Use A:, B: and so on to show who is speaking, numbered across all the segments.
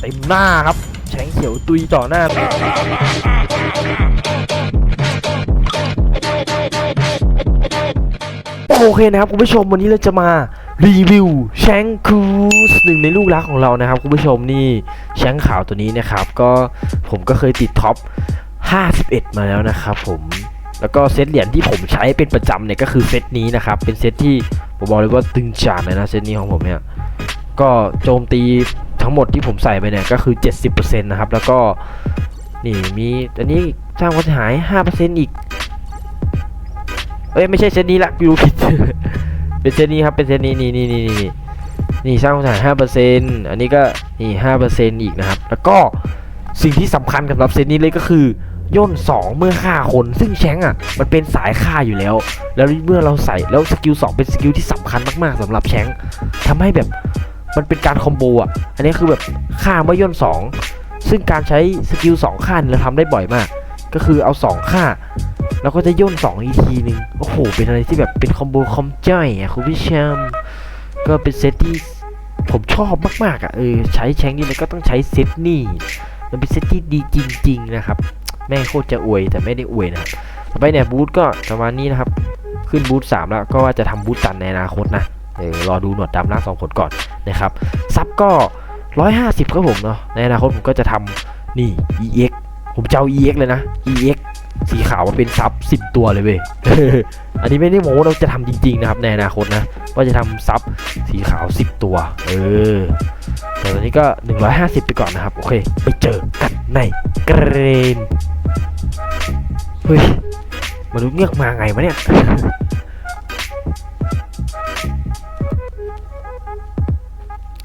A: เต็มหน้าครับแฉงเขียวตุยต่อหน้าโอเคนะครับคุณผู้ชมวันนี้เราจะมารีวิวแชงคูสหนึ่งในลูกรักของเรานะครับคุณผู้ชมนี่แชงขาวตัวนี้นะครับก็ผมก็เคยติดท็อป 51 มาแล้วนะครับผมแล้วก็เซตเหรียญที่ผมใช้เป็นประจำเนี่ยก็คือเซตนี้นะครับเป็นเซตที่ผมบอกเลยว่าตึงจัดเลยนะเซตนี้ของผมเนี่ยก็โจมตี ทั้งหมดที่ผมใส่ไปเนี่ยก็คือ 70%นะครับ แล้วก็นี่มีอันนี้สร้างความเสียหาย 5%อีก เอ้ยไม่ใช่เซตนี้ละกูผิด เป็นเซตนี้ครับเป็นเซตนี้นี่นี่นี่นี่นี่สร้างความเสียหายห้าเปอร์เซ็นต์อันนี้ก็นี่ห้าเปอร์เซ็นต์อีกนะครับ แล้วก็สิ่งที่สำคัญกับรับเซตนี้เลยก็คือย่นสองเมื่อฆ่าคนซึ่งแชงอะมันเป็นสายฆ่าอยู่แล้ว แล้วเมื่อเราใส่แล้วสกิลสองเป็นสกิลที่สำคัญมากๆสำหรับแชงก์ทำให้แบบ มันเป็นการคอมโบอะ อันนี้คือแบบฆ่ามื่อย่นสองซึ่งการใช้สกิลสองฆ่าเนี่ยเราทำได้บ่อยมาก ก็คือเอาสองฆ่า แล้วก็จะย่น 2 อีกทีหนึ่งโอ้โห เป็นอะไรที่แบบเป็นคอมโบคอมจ้อยอะคุณผู้ชมก็เป็นเซตที่ผมชอบมากๆอะเออใช้แชงนี่มันก็ต้องใช้เซตนี่มันเป็นเซตที่ดีจริง ๆ นะครับ แม่งโคตรจะอวยแต่ไม่ได้อวยนะครับต่อไปเนี่ยบูธก็ประมาณนี้นะครับ ขึ้นบูธ3แล้วก็ว่าจะทำบูธตันในอนาคตนะเออรอดูหนวดดำล่างสองคนก่อน นะครับซับก็ 150ครับผมเนาะในอนาคตผมก็จะทำนี่ EX ผมจะเอา EX เลยนะ EX สีขาวมาเป็นซับ10 ตัวเลยเว้ยอันนี้ไม่ได้โม้เราจะทำจริงๆนะครับในอนาคตนะว่าจะทำซับสีขาว 10 ตัว เออแต่ตอนนี้ก็ 150 ไปก่อนนะครับ โอเค ไปเจอกันในเกรนเฮ้ยมนุษย์เงือกมาไงวะเนี่ย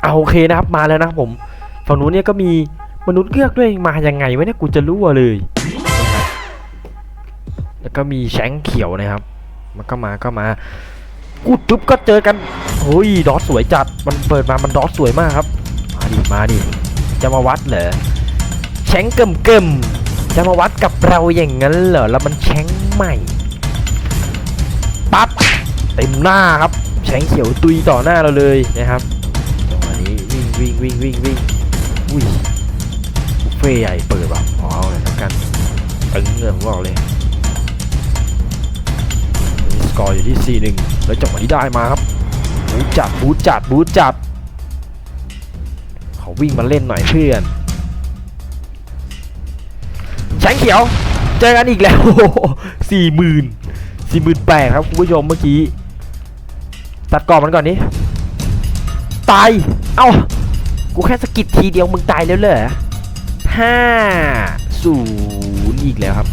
A: เอาโอเคนะครับมาแล้วนะครับผมฝั่งนู้นเนี่ยก็มีมนุษย์เงือกด้วยมายังไงวะเนี่ยกูจะรู้เลย แล้วก็มีแชงเขียวนะครับ มันก็มาก็มากูปุ๊บก็เจอกันเฮ้ยดอทสวยจัดมันเปิดมามันดอทสวยมากครับ มาดิมาดิจะมาวัดเหรอแชงเกิมเกิมจะมาวัดกับเราอย่างนั้นเหรอแล้วมันแชงใหม่ปั๊บเต็มหน้าครับแชงเขียวตุยต่อหน้าเราเลยนะครับ วะนี้วิ่งวิ่งวิ่งวิ่งวิ่งบุฟเฟ่ใหญ่เปิดแบบอ๋อเอาเลยแล้วกันตึงเลยผมบอกเลยสกอร์อยู่ที่ 4-1 แล้วจังหวะนี้ได้มาครับบูจัดบูจัดบูจัดเขาวิ่งมาเล่นหน่อยเพื่อนแชงเขียว เจอกันอีกแล้วสี่หมื่นสี่หมื่นแปดครับคุณผู้ชมเมื่อกี้ ตัดกรอบมันก่อนนี้ ตาย เอ้า กูแค่สกิดทีเดียวมึงตายแล้วเหรอห้าศูนย์อีกแล้วครับ